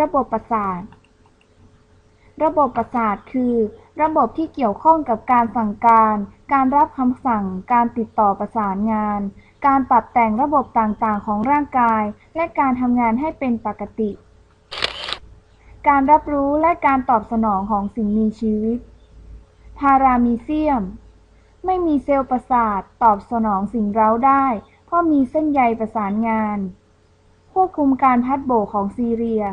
ระบบประสาท ระบบประสาทคือ ระบบที่เกี่ยวข้องกับการสั่งการ การรับคำสั่ง การติดต่อประสานงาน การปรับแต่งระบบต่างๆ ของร่างกาย และการทำงานให้เป็นปกติ การรับรู้และการตอบสนองของสิ่งมีชีวิต พารามีเซียม ไม่มีเซลล์ประสาทตอบสนองสิ่งเร้าได้ เพราะมีเส้นใยประสานงาน ควบคุมการพัดโบกของซีเรีย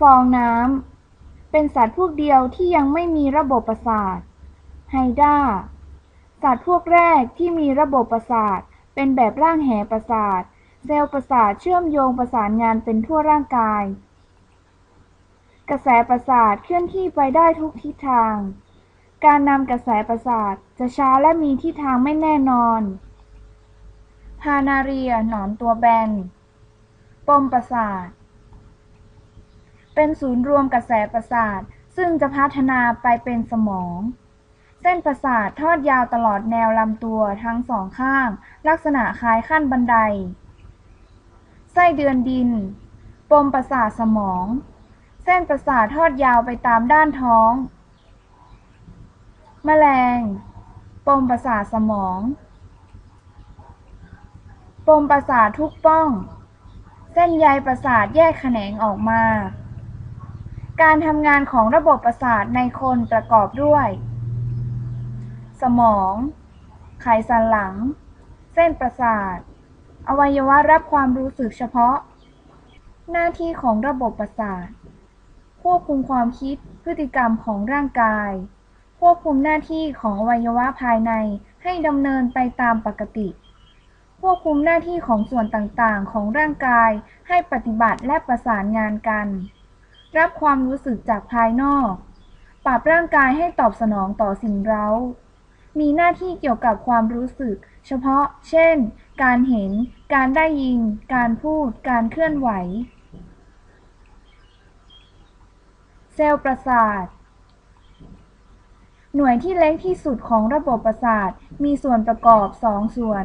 ฟองน้ำ เป็นสัตว์พวกเดียวที่ยังไม่มีระบบประสาท ไฮด้า สัตว์พวกแรกที่มีระบบประสาท เป็นแบบร่างแหประสาท เซลล์ประสาทเชื่อมโยงประสานงานเป็นทั่วร่างกาย กระแสประสาทเคลื่อนที่ไปได้ทุกทิศทาง การนำกระแสประสาทจะช้าและมีทิศทางไม่แน่นอนพานาเรียหนอนตัวแบน ปมประสาท เป็นศูนย์รวมกระแสประสาท ซึ่งจะพัฒนาไปเป็นสมอง เส้นประสาททอดยาวตลอดแนวลำตัวทั้งสองข้าง ลักษณะคล้ายขั้นบันได ไส้เดือนดิน ปมประสาทสมอง เส้นประสาททอดยาวไปตามด้านท้อง แมลง ปมประสาทสมอง ปมประสาททุกป้อง เส้นใยประสาทแยกแขนงออกมา การทำงานของระบบประสาทในคนประกอบด้วย สมอง ไขสันหลัง เส้นประสาท อวัยวะรับความรู้สึกเฉพาะ หน้าที่ของระบบประสาท ควบคุมความคิด พฤติกรรมของร่างกาย ควบคุมหน้าที่ของอวัยวะภายในให้ดำเนินไปตามปกติ ควบคุมหน้าที่ของส่วนต่างๆ ของร่างกายให้ปฏิบัติและประสานงานกัน รับความรู้สึกจากภายนอก ปรับร่างกายให้ตอบสนองต่อสิ่งเร้า มีหน้าที่เกี่ยวกับความรู้สึก เฉพาะ เช่น การเห็น การได้ยิน การพูด การเคลื่อนไหว เซลล์ประสาทหน่วยที่เล็กที่สุดของระบบประสาทมีส่วนประกอบ 2 ส่วน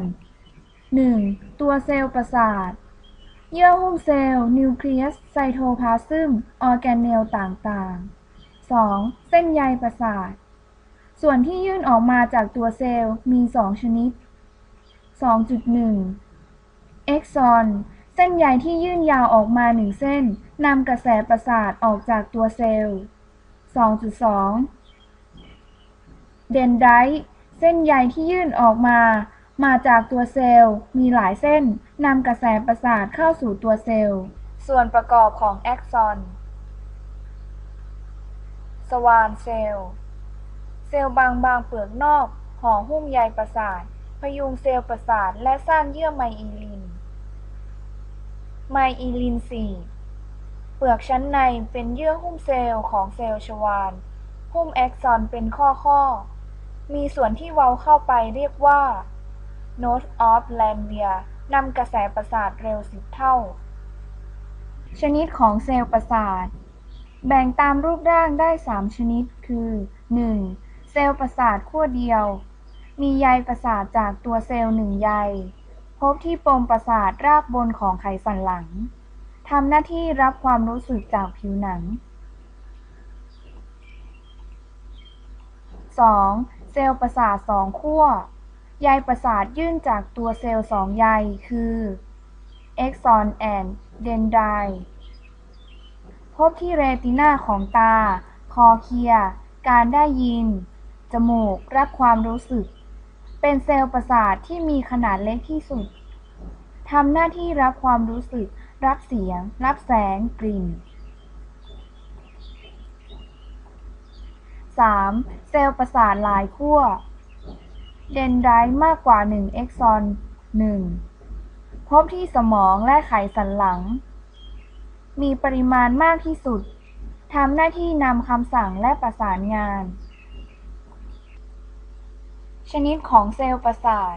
1. ตัวเซลล์ประสาท เยื่อหุ้มเซลล์ นิวเคลียส ไซโทพลาซึม ออร์แกเนลต่างๆ 2. เส้นใยประสาท ส่วนที่ยื่นออกมาจากตัวเซลล์มี 2 ชนิด 2.1 เอ็กซอน เส้นใยที่ยื่นยาวออกมาหนึ่งเส้นนำกระแสประสาทออกจากตัวเซลล์ 2.2 เดนไดต์เส้นใยที่ยื่นออกมา มาจากตัวเซลล์ มีหลายเส้นนำกระแสประสาทเข้าสู่ตัวเซลล์ ส่วนประกอบของแอ็กซอน สวานเซลล์ เซลล์บางบางๆเปลือกนอกห่อหุ้มใยประสาท พยุงเซลล์ประสาทและสร้างเยื่อไมอีลิน ไมอีลิน 4 เปลือกชั้นในเป็นเยื่อหุ้มเซลล์ของเซลล์ชวาลหุ้มแอ็กซอนเป็นข้อๆมีส่วนที่เว้าเข้าไปเรียกว่า Node of Lanvia นำกระแสประสาทเร็วสิบเท่า ชนิดของเซลล์ประสาท แบ่งตามรูปร่างได้ 3 ชนิด คือ 1. เซลล์ประสาทขั้วเดียว มีใยประสาทจากตัวเซลล์หนึ่งใย พบที่ปมประสาทรากบนของไขสันหลังทำหน้าที่รับความรู้สึกจากผิวหนัง 2. เซลล์ประสาทสองขั้ว ใยประสาทยื่นจากตัวเซลล์สองใยคือ Axon and Dendrite พบที่เรติน่าของตา คอเคลีย การได้ยิน จมูก รับความรู้สึก เป็นเซลล์ประสาทที่มีขนาดเล็กที่สุด ทำหน้าที่รับความรู้สึก รับเสียง รับแสง กลิ่น 3. เซลล์ประสาทหลายขั้ว เดนไดต์มากกว่า 1 เอ็กซอน 1 พบที่สมองและไขสันหลัง มีปริมาณมากที่สุด ทำหน้าที่นำคำสั่งและประสานงาน ชนิดของเซลล์ประสาท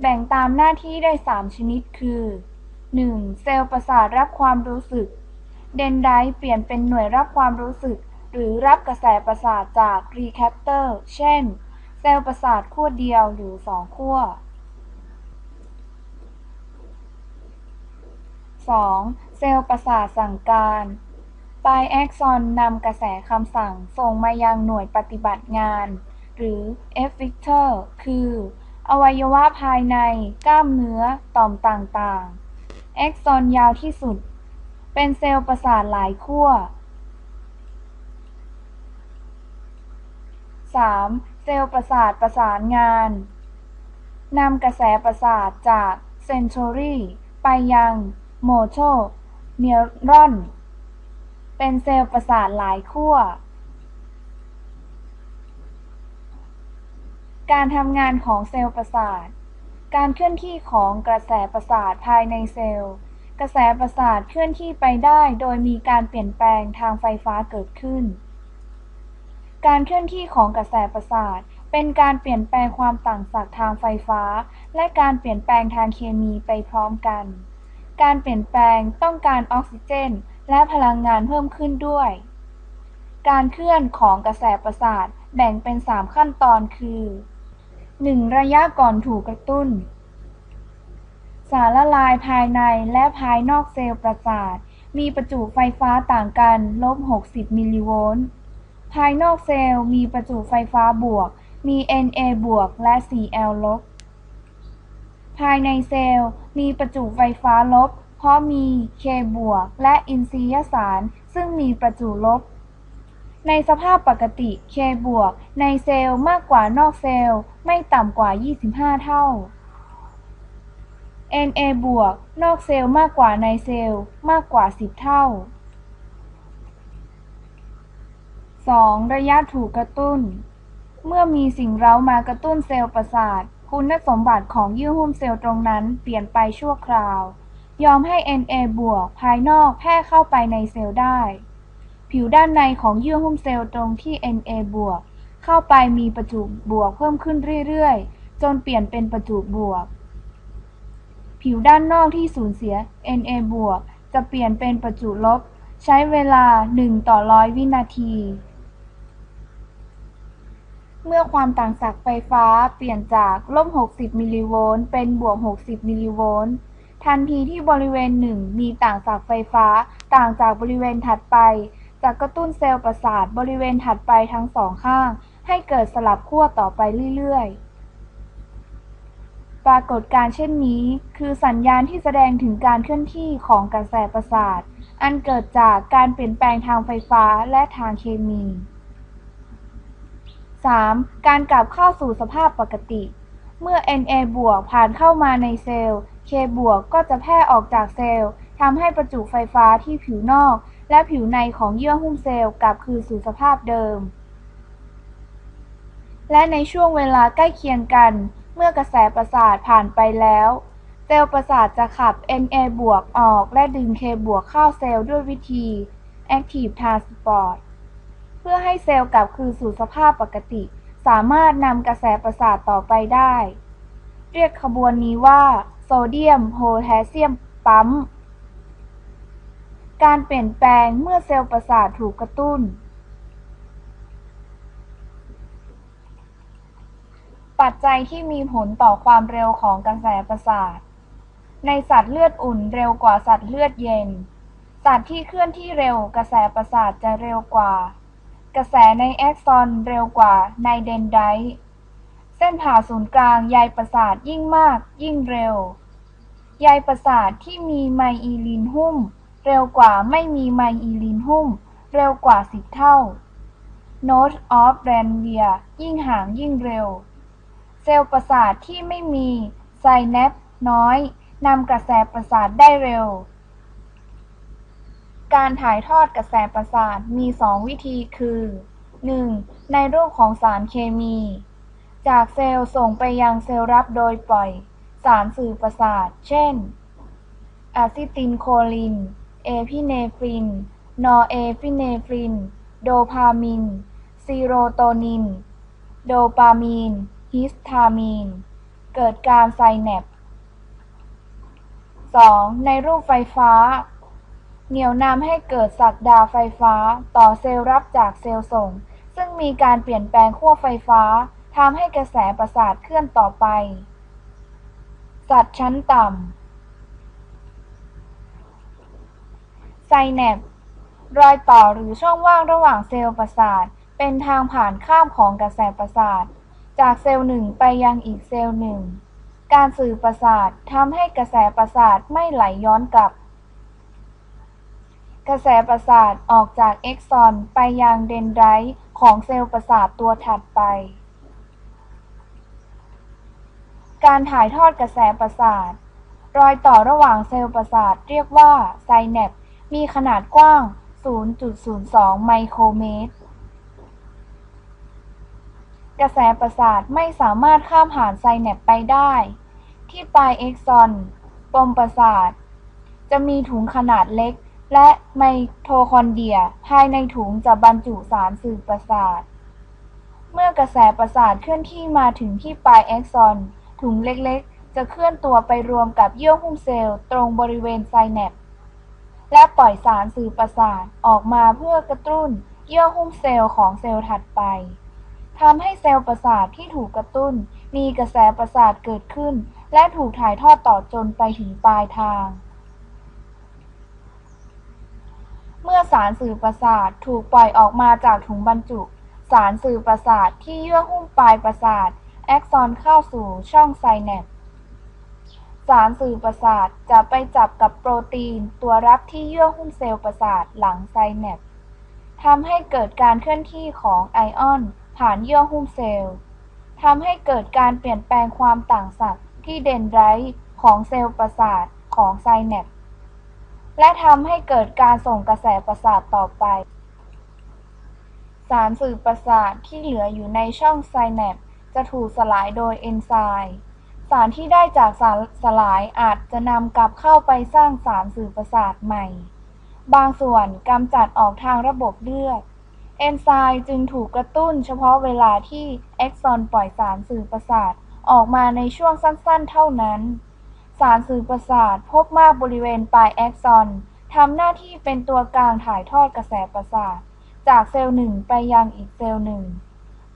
แบ่งตามหน้าที่ได้ 3 ชนิดคือ 1. เซลล์ประสาทรับความรู้สึก เดนไดต์เปลี่ยนเป็นหน่วยรับความรู้สึก หรือรับกระแสประสาทจากรีแคปเตอร์ เช่น เซลล์ประสาทขั้วเดียวหรือ2ขั้ว 2. เซลล์ประสาทสั่งการปลายแอ็กซอนนำกระแสคำสั่งส่งมายังหน่วยปฏิบัติงาน หรือ effector คือ อวัยวะภายในกล้ามเนื้อต่อมต่างๆ แอ็กซอนยาวที่สุด เป็นเซลล์ประสาทหลายขั้ว 3. เซลล์ประสาทประสานงานนำกระแสประสาทจากเซน s อรีไปยังโมโทเนอรอน เป็นเซลล์ประสาทหลายขั้ว การทำงานของเซลล์ประสาท การเคลื่อนที่ของกระแสประสาทภายในเซลล์ กระแสประสาทเคลื่อนที่ไปได้โดยมีการเปลี่ยนแปลงทางไฟฟ้าเกิดขึ้น การเคลื่อนที่ของกระแสประสาท เป็นการเปลี่ยนแปลงความต่างศักย์ทางไฟฟ้า และการเปลี่ยนแปลงทางเคมีไปพร้อมกัน การเปลี่ยนแปลงต้องการออกซิเจน และพลังงานเพิ่มขึ้นด้วย การเคลื่อนของกระแสประสาทแบ่งเป็น 3 ขั้นตอนคือ 1. ระยะก่อนถูกกระตุ้น สารละลายภายในและภายนอกเซลล์ประสาท มีประจุไฟฟ้าต่างกันลบ 60 มิลลิโวลต์ ภายนอกเซลล์มีประจุไฟฟ้าบวก มี Na บวก และ Cl ลบ ภายในเซลล์มีประจุไฟฟ้าลบ เพราะมี K บวก และอินทรียสาร ซึ่งมีประจุลบ ในสภาพปกติ K บวก ในเซลล์มากกว่านอกเซลล์ ไม่ต่ำกว่า 25 เท่า Na บวก นอกเซลล์มากกว่าในเซลล์ มากกว่า 10 เท่า 2. ระยะถูกกระตุ้น เมื่อมีสิ่งเร้ามากระตุ้นเซลล์ประสาท คุณสมบัติของเยื่อหุ้มเซลล์ตรงนั้นเปลี่ยนไปชั่วคราว ยอมให้ Na บวกภายนอกแพร่เข้าไปในเซลล์ได้ ผิวด้านในของเยื่อหุ้มเซลล์ตรงที่ Na บวกเข้าไปมีประจุบวกเพิ่มขึ้นเรื่อยๆ จนเปลี่ยนเป็นประจุบวก ผิวด้านนอกที่สูญเสีย Na บวกจะเปลี่ยนเป็นประจุลบ ใช้เวลา 1 ต่อร้อยวินาที เมื่อความต่างศักย์ไฟฟ้าเปลี่ยนจากลบ 60 มิลลิโวลต์เป็นบวก 60 มิลลิโวลต์ทันทีที่บริเวณหนึ่งมีต่างศักย์ไฟฟ้าต่างจากบริเวณถัดไปจะกระตุ้นเซลล์ประสาทบริเวณถัดไปทั้งสองข้าง ให้เกิดสลับขั้วต่อไปเรื่อยๆ ปรากฏการเช่นนี้ คือสัญญาณที่แสดงถึงการเคลื่อนที่ของกระแสประสาท อันเกิดจากการเปลี่ยนแปลงทางไฟฟ้าและทางเคมี 3. การกลับเข้าสู่สภาพปกติ เมื่อ Na บวกผ่านเข้ามาในเซลล์ K บวกก็จะแพร่ออกจากเซลล์ทำให้ประจุไฟฟ้าที่ผิวนอก และผิวในของเยื่อหุ้มเซลล์กลับคืนสู่สภาพเดิม และในช่วงเวลาใกล้เคียงกัน เมื่อกระแสประสาทผ่านไปแล้ว เซลล์ประสาทจะขับ Na บวกออกและดึง K บวกเข้าเซลล์ด้วยวิธี Active Transport พื่อให้เซลล์กลับคืนสู่สภาพปกติ สามารถนำกระแสประสาทต่อไปได้ เรียกขบวนนี้ว่าโซเดียมโพแทสเซียมปั๊ม การเปลี่ยนแปลงเมื่อเซลล์ประสาทถูกกระตุ้น ปัจจัยที่มีผลต่อความเร็วของกระแสประสาท ในสัตว์เลือดอุ่นเร็วกว่าสัตว์เลือดเย็น สัตว์ที่เคลื่อนที่เร็วกระแสประสาทจะเร็วกว่า กระแสในแอ็กซอนเร็วกว่าในเดนไดต์เส้นผ่าศูนย์กลางใยประสาทยิ่งมากยิ่งเร็ว ใยประสาทที่มีไมอีลินหุ้ม เร็วกว่าไม่มีไมอีลินหุ้ม เร็วกว่า10เท่า Note of r a n v i e r ยิ่งห่างยิ่งเร็ว เซลล์ประสาทที่ไม่มีไซแนปน้อยนำกระแสประสาทได้เร็ว การถ่ายทอดกระแสประสาทมี 2 วิธีคือ 1. ในรูปของสารเคมี จากเซลล์ส่งไปยังเซลล์รับโดยปล่อย สารสื่อประสาท เช่นอะซิติลโคลิน เอพิเนฟริน นอร์เอพิเนฟริน โดพามิน ซีโรโทนิน โดปามีน ฮิสตามีน เกิดการไซแนป 2. ในรูปไฟฟ้า เหนี่ยวนำให้เกิดสักดาไฟฟ้า ต่อเซลล์รับจากเซลล์ส่ง ซึ่งมีการเปลี่ยนแปลงขั้วไฟฟ้าทำให้กระแสประสาทเคลื่อนต่อไป สัตว์ชั้นต่ำไซแนปรอยต่อหรือช่องว่างระหว่างเซลล์ประสาท เป็นทางผ่านข้ามของกระแสประสาท จากเซลล์หนึ่งไปยังอีกเซลล์หนึ่ง การสื่อประสาททำให้กระแสประสาทไม่ไหลย้อนกลับ กระแสประสาทออกจากเอ็กซอนไปยังเดนไดรต์ของเซลล์ประสาทตัวถัดไป การถ่ายทอดกระแสประสาท รอยต่อระหว่างเซลล์ประสาทเรียกว่าไซแนปมีขนาดกว้าง 0.02 ไมโครเมตร กระแสประสาทไม่สามารถข้ามผ่านไซแนปไปได้ ที่ปลายเอ็กซอน ปมประสาท จะมีถุงขนาดเล็ก และไมโทคอนเดรีย ภายในถุงจะบรรจุสารสื่อประสาท เมื่อกระแสประสาทเคลื่อนที่มาถึงที่ปลายเอ็กซอน ถุงเล็กๆ จะเคลื่อนตัวไปรวมกับเยื่อหุ้มเซลล์ตรงบริเวณไซแนปและปล่อยสารสื่อประสาทออกมาเพื่อกระตุ้นเยื่อหุ้มเซลล์ของเซลล์ถัดไปทำให้เซลล์ประสาทที่ถูกกระตุ้น มีกระแสประสาทเกิดขึ้น และถูกถ่ายทอดต่อจนไปถึงปลายทาง เมื่อสารสื่อประสาทถูกปล่อยออกมาจากถุงบรรจุ สารสื่อประสาทที่เยื่อหุ้มปลายประสาทแอ็กซอนเข้าสู่ช่องไซแนปสารสื่อประสาทจะไปจับกับโปรตีน ตัวรับที่เยื่อหุ้มเซลล์ประสาทหลังไซแนปทำให้เกิดการเคลื่อนที่ของไอออน ผ่านเยื่อหุ้มเซลล์ทำให้เกิดการเปลี่ยนแปลงความต่างศักย์ที่เดนไดรต์ของเซลล์ประสาทของไซแนป และทำให้เกิดการส่งกระแสประสาทต่อไป สารสื่อประสาทที่เหลืออยู่ในช่องไซแนปจะถูกสลายโดยเอนไซม์สารที่ได้จากสารสลายอาจจะนำกลับเข้าไปสร้างสารสื่อประสาทใหม่ บางส่วนกำจัดออกทางระบบเลือด เอนไซม์จึงถูกกระตุ้นเฉพาะเวลาที่เอ็กซอนปล่อยสารสื่อประสาทออกมาในช่วงสั้นๆ เท่านั้น สารสื่อประสาทพบมากบริเวณปลายเอ็กซอนทำหน้าที่เป็นตัวกลางถ่ายทอดกระแสประสาท จากเซลล์หนึ่งไปยังอีกเซลล์หนึ่ง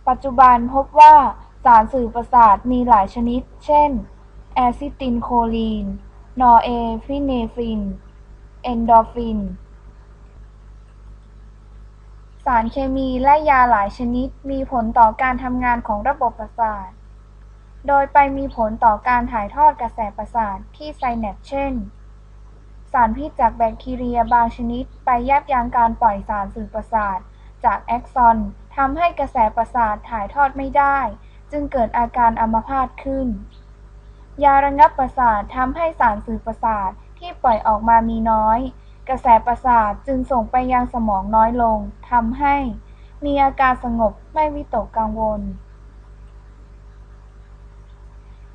ปัจจุบันพบว่าสารสื่อประสาทมีหลายชนิด เช่น แอซิติลโคลีน นอร์เอฟิเนฟิน เอนโดฟิน สารเคมีและยาหลายชนิดมีผลต่อการทำงานของระบบประสาท โดยไปมีผลต่อการถ่ายทอดกระแสประสาทที่ไซแนป เช่น สารพิษจากแบคทีเรียบางชนิด ไปยับยั้งการปล่อยสารสื่อประสาท จากแอ็กซอนทำให้กระแสประสาทถ่ายทอดไม่ได้ จึงเกิดอาการอัมพาตขึ้น ยาระงับประสาททำให้สารสื่อประสาทที่ปล่อยออกมามีน้อย กระแสประสาทจึงส่งไปยังสมองน้อยลงทำให้ มีอาการสงบไม่วิตกกังวล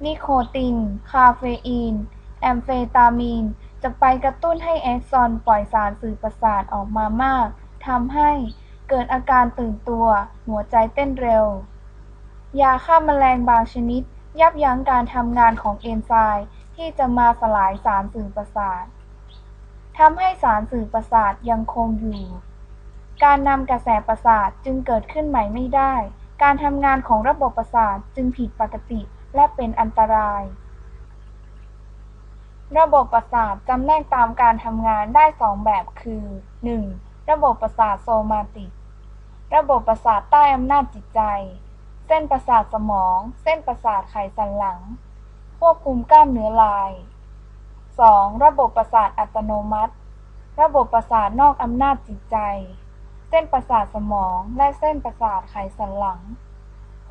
นิโคติน คาเฟอีน แอมเฟตามีน จะไปกระตุ้นให้แอ็กซอนปล่อยสารสื่อประสาทออกมามาก ทำให้เกิดอาการตื่นตัว หัวใจเต้นเร็ว ยาฆ่าแมลงบางชนิด ยับยั้งการทำงานของเอนไซม์ที่จะมาสลายสารสื่อประสาททำให้สารสื่อประสาทยังคงอยู่ การนำกระแสประสาทจึงเกิดขึ้นใหม่ไม่ได้ การทำงานของระบบประสาทจึงผิดปกติ และเป็นอันตราย ระบบประสาทจำแนกตามการทำงานได้สองแบบคือ 1. ระบบประสาทโซมาติก ระบบประสาทใต้อำนาจจิตใจ เส้นประสาทสมอง เส้นประสาทไขสันหลัง ควบคุมกล้ามเนื้อลาย 2. ระบบประสาทอัตโนมัติ ระบบประสาทนอกอำนาจจิตใจ เส้นประสาทสมองและเส้นประสาทไขสันหลัง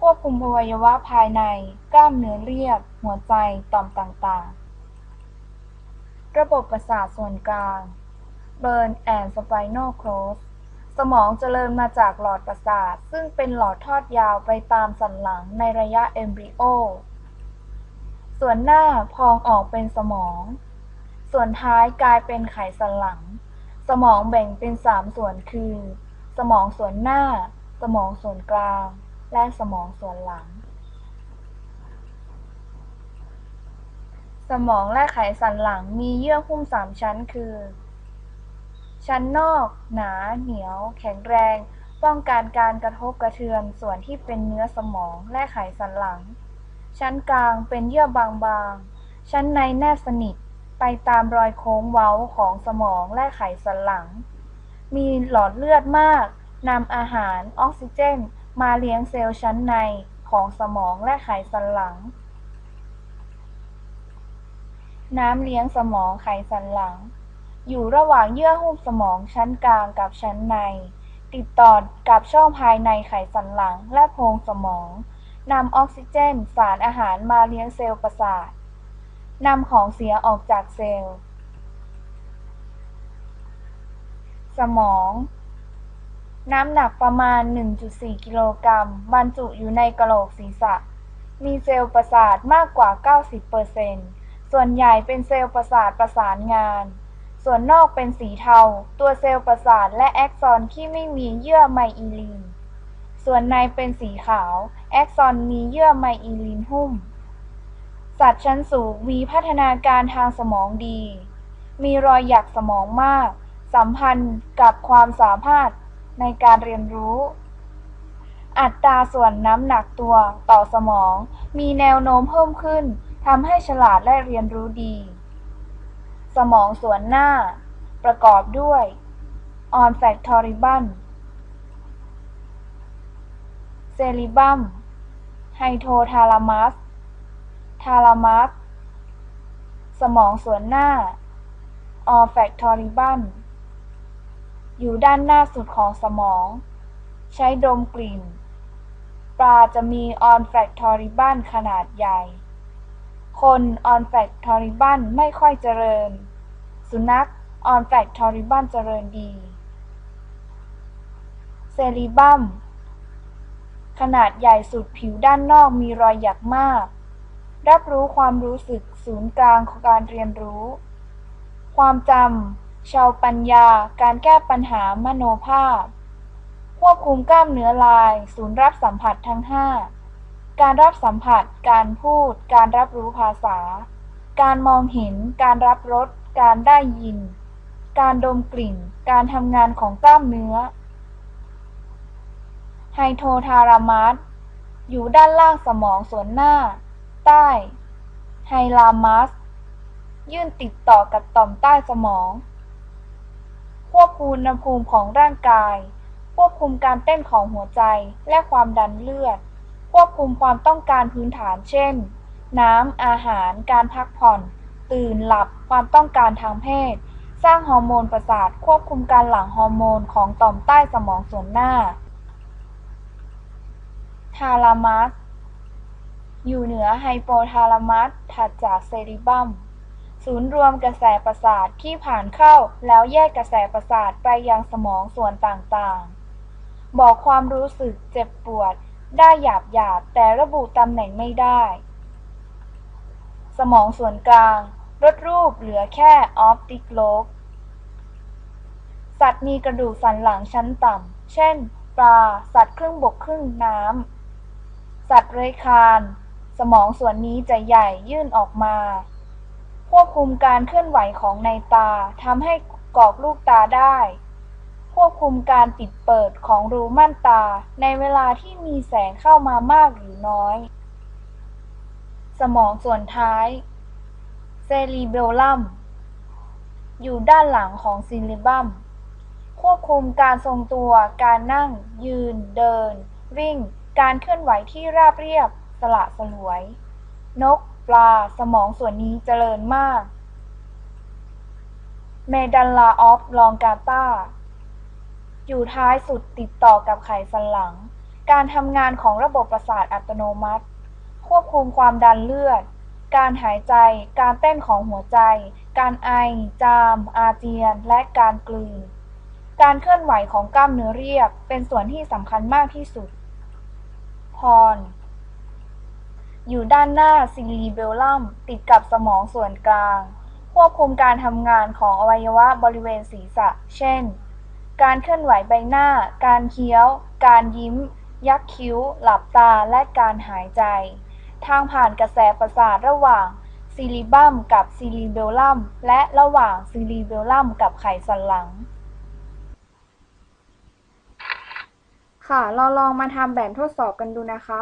ควบคุมอวัยวะภายใน กล้ามเนื้อเรียบ หัวใจ ต่อมต่างๆ ระบบประสาทส่วนกลาง Burn and Spinal Cord สมองเจริญมาจากหลอดประสาท ซึ่งเป็นหลอดทอดยาวไปตามสันหลังในระยะเอมบริโอ ส่วนหน้าพองออกเป็นสมอง ส่วนท้ายกลายเป็นไขสันหลัง สมองแบ่งเป็นสามส่วนคือ สมองส่วนหน้า สมองส่วนกลาง และสมองส่วนหลัง สมองและไขสันหลังมีเยื่อหุ้มสามชั้นคือ ชั้นนอก หนา เหนียว แข็งแรง ป้องกันการกระทบกระเทือนส่วนที่เป็นเนื้อสมองและไขสันหลัง ชั้นกลางเป็นเยื่อบางๆ ชั้นในแนบสนิทไปตามรอยโค้งเว้าของสมองและไขสันหลัง มีหลอดเลือดมาก นำอาหาร ออกซิเจน มาเลี้ยงเซลล์ชั้นในของสมองและไขสันหลัง น้ำเลี้ยงสมองไขสันหลัง อยู่ระหว่างเยื่อหุ้มสมองชั้นกลางกับชั้นใน ติดต่อกับช่องภายในไขสันหลังและโพรงสมองนำออกซิเจน สารอาหารมาเลี้ยงเซลล์ประสาทนำของเสียออกจากเซลล์ สมอง น้ำหนักประมาณ 1.4 กิโลกรัม บรรจุอยู่ในกะโหลกศีรษะ มีเซลล์ประสาทมากกว่า 90%ส่วนใหญ่เป็นเซลล์ประสาทประสานงาน ส่วนนอกเป็นสีเทา ตัวเซลล์ประสาทและแอ็กซอนที่ไม่มีเยื่อไมอีลิน ส่วนในเป็นสีขาว แอ็กซอนมีเยื่อไมอีลินหุ้ม สัตว์ชั้นสูงมีพัฒนาการทางสมองดี มีรอยหยักสมองมาก สัมพันธ์กับความสามารถ ในการเรียนรู้ อัตราส่วนน้ำหนักตัวต่อสมอง มีแนวโน้มเพิ่มขึ้นทำให้ฉลาดและเรียนรู้ดี สมองส่วนหน้า ประกอบด้วย olfactory bulb cerebellum hypothalamus thalamus สมองส่วนหน้า olfactory bulb อ อยู่ด้านหน้าสุดของสมอง ใช้ดมกลิ่น ปลาจะมี olfactory bulb ขนาดใหญ่ คน olfactory bulb ไม่ค่อยเจริญ สุนัข olfactory bulb เจริญดี เซรีบัมขนาดใหญ่สุดผิวด้านนอกมีรอยหยักมาก รับรู้ความรู้สึกศูนย์กลางของการเรียนรู้ ความจำ ชาวปัญญา การแก้ปัญหามโนภาพ ควบคุมกล้ามเนื้อลาย ศูนย์รับสัมผัสทั้งห้าการรับสัมผัส การพูด การรับรู้ภาษา การมองเห็น การรับรส การได้ยิน การดมกลิ่น การทำงานของกล้ามเนื้อ ไฮโททารามัสอยู่ด้านล่างสมองส่วนหน้า ใต้ ไฮลามัส ยื่นติดต่อกับต่อมใต้สมอง ควบคุมอุณหภูมิของร่างกาย ควบคุมการเต้นของหัวใจและความดันเลือด ควบคุมความต้องการพื้นฐานเช่น น้ำ อาหาร การพักผ่อน ตื่นหลับ ความต้องการทางเพศ สร้างฮอร์โมนประสาท ควบคุมการหลั่งฮอร์โมนของต่อมใต้สมองส่วนหน้า ทาลามัส อยู่เหนือไฮโปทาลามัสถัดจากเซริบัม ศูนย์รวมกระแสประสาทที่ผ่านเข้า แล้วแยกกระแสประสาทไปยังสมองส่วนต่างๆ บอกความรู้สึกเจ็บปวด ได้หยาบหยาบๆแต่ระบุตำแหน่งไม่ได้ สมองส่วนกลางลดรูปเหลือแค่ออปติกโลบสัตว์มีกระดูกสันหลังชั้นต่ำ เช่น ปลา สัตว์ครึ่งบกครึ่งน้ำ สัตว์เลื้อยคลาน สมองส่วนนี้จะใหญ่ยื่นออกมา ควบคุมการเคลื่อนไหวของในตาทำให้กรอกลูกตาได้ ควบคุมการปิดเปิดของรูม่านตา ในเวลาที่มีแสงเข้ามามากหรือน้อย สมองส่วนท้ายเซรีเบลลัมอยู่ด้านหลังของซิลิบัม ควบคุมการทรงตัว การนั่ง ยืน เดิน วิ่ง การเคลื่อนไหวที่ราบเรียบ สละสลวย นก ปลา สมองส่วนนี้เจริญมาก เมดัลลาออฟลองกาตาอยู่ท้ายสุดติดต่อกับไขสันหลัง การทำงานของระบบประสาทอัตโนมัติ ควบคุมความดันเลือด การหายใจ การเต้นของหัวใจ การไอ จาม อาเจียน และการกลืน การเคลื่อนไหวของกล้ามเนื้อเรียบ เป็นส่วนที่สำคัญมากที่สุด พร อยู่ด้านหน้าซิลีเบลลัมติดกับสมองส่วนกลาง ควบคุมการทำงานของอวัยวะบริเวณศีรษะ เช่น การเคลื่อนไหวใบหน้า การเคี้ยว การยิ้ม ยักคิ้ว หลับตา และการหายใจ ทางผ่านกระแสประสาทระหว่างซิลิบัมกับซิลีเบลลัมและระหว่างซิลีเบลลัมกับไขสันหลัง ค่ะ เราลองมาทำแบบทดสอบกันดูนะคะ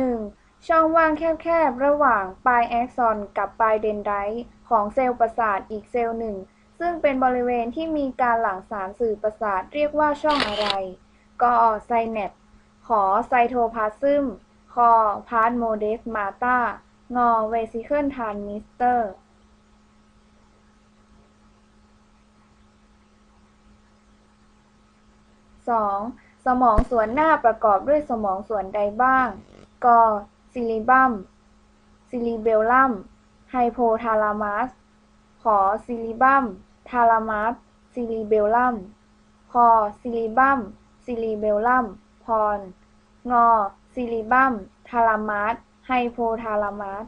1. ช่องว่างแคบๆ ระหว่างปลายแอ็กซอนกับปลายเดนไดรต์ของเซลล์ประสาทอีกเซลล์หนึ่ง ซึ่งเป็นบริเวณที่มีการหลั่งสารสื่อประสาทเรียกว่าช่องอะไรกไซแนปขอไซโทพาซึม คอพาร์โมเดสมาตางอเวซิเคิลทานมิสเตอร์ 2. สมองส่วนหน้าประกอบด้วยสมองส่วนใดบ้าง ก ซิลิบัมซิลิเบลลัม ไฮโพทาลามัส ขอซิลิบัม ทาลามัส ซิลิเบลลัม คอซิลิบัม ซิลิเบลลัม พร งอซิลิบัม ทาลามัส ไฮโพทาลามัส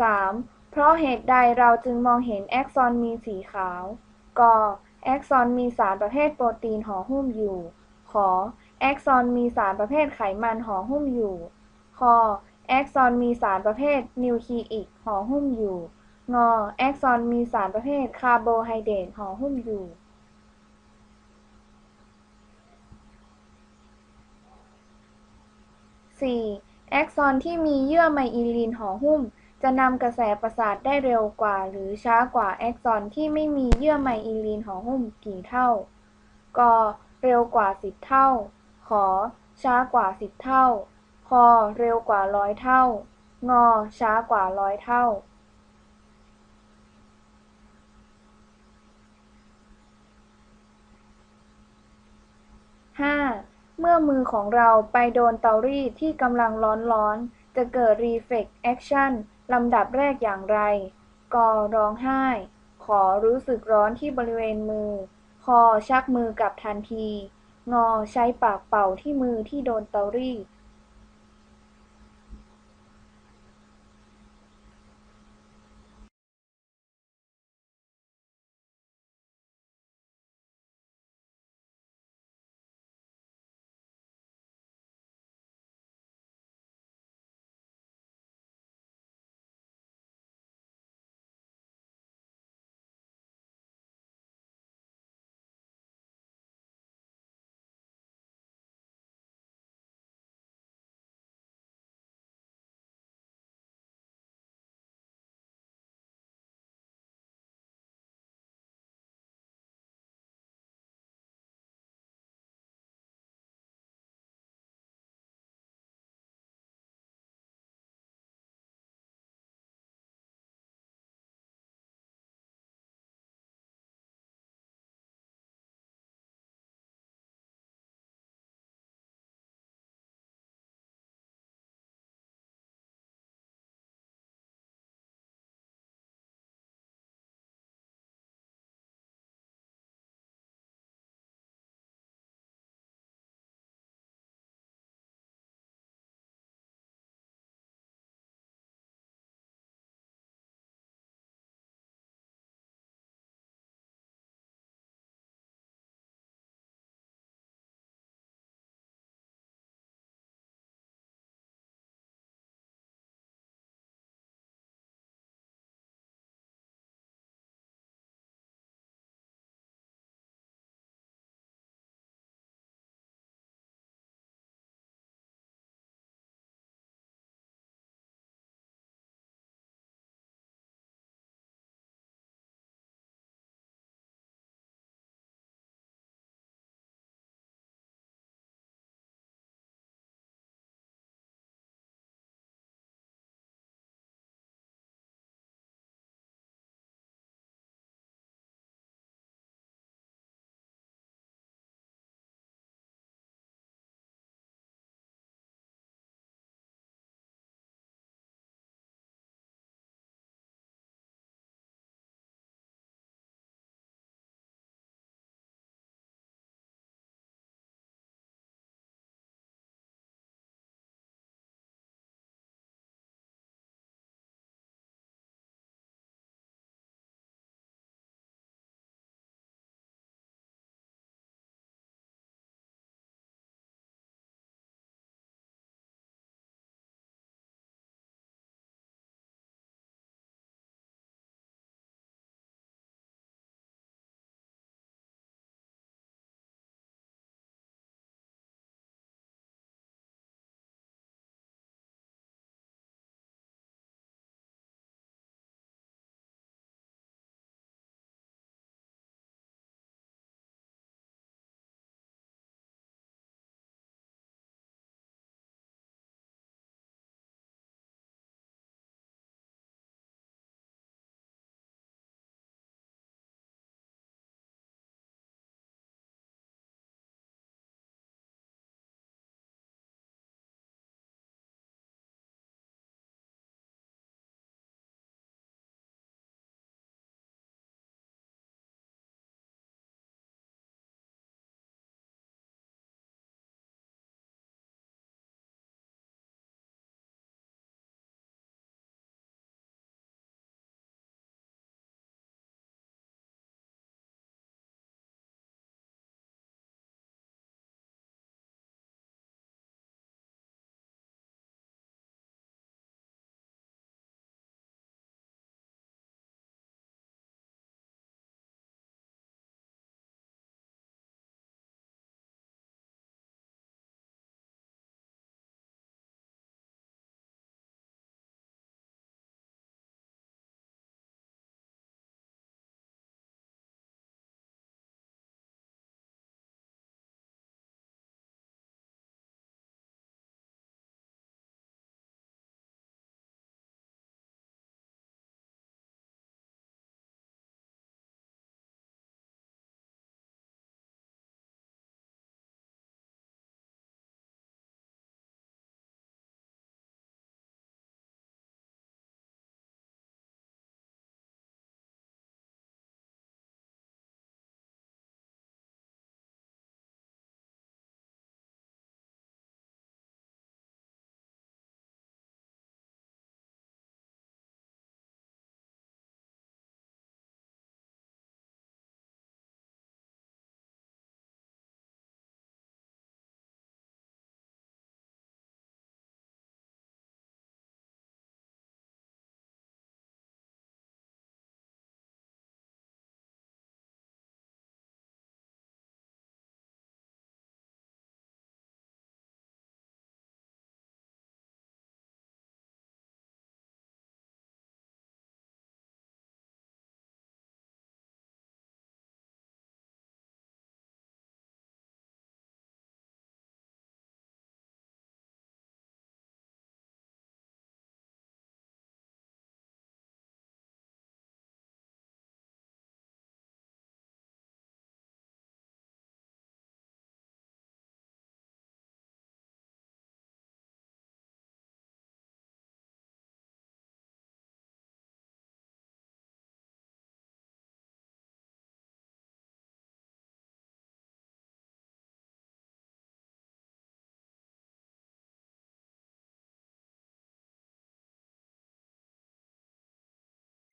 3. เพราะเหตุใดเราจึงมองเห็นแอ็กซอนมีสีขาว ก แอ็กซอนมีสารประเภทโปรตีนห่อหุ้มอยู่ ขอ แอ็กซอนมีสารประเภทไขมันห่อหุ้มอยู่ คอ แอ็กซอนมีสารประเภทนิวคลีอิกห่อหุ้มอยู่ งอ แอ็กซอนมีสารประเภทคาร์โบไฮเดรตห่อหุ้มอยู่ 4. แอ็กซอนที่มีเยื่อไมอิลินห่อหุ้ม จะนำกระแสประสาทได้เร็วกว่าหรือช้ากว่าแอกซอนที่ไม่มีเยื่อไมอิลินห่อหุ้มกี่เท่า ก เร็วกว่า 10 เท่าขอช้ากว่า 10 เท่าคอเร็วกว่าร้อยเท่างอช้ากว่าร้อยเท่า 5. เมื่อมือของเราไปโดนเตารีดที่กำลังร้อนๆ จะเกิด Reflex Action ลำดับแรกอย่างไร กอร้องไห้ ขอรู้สึกร้อนที่บริเวณมือ คอชักมือกลับทันที งอใช้ปากเป่าที่มือที่โดนเตารีด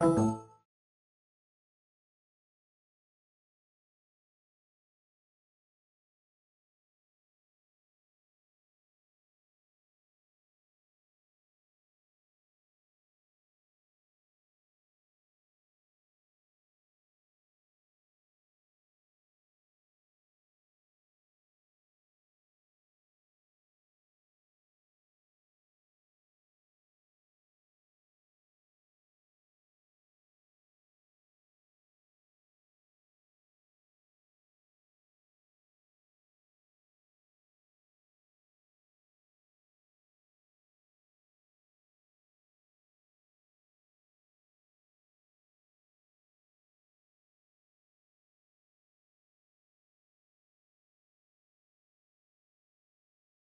you.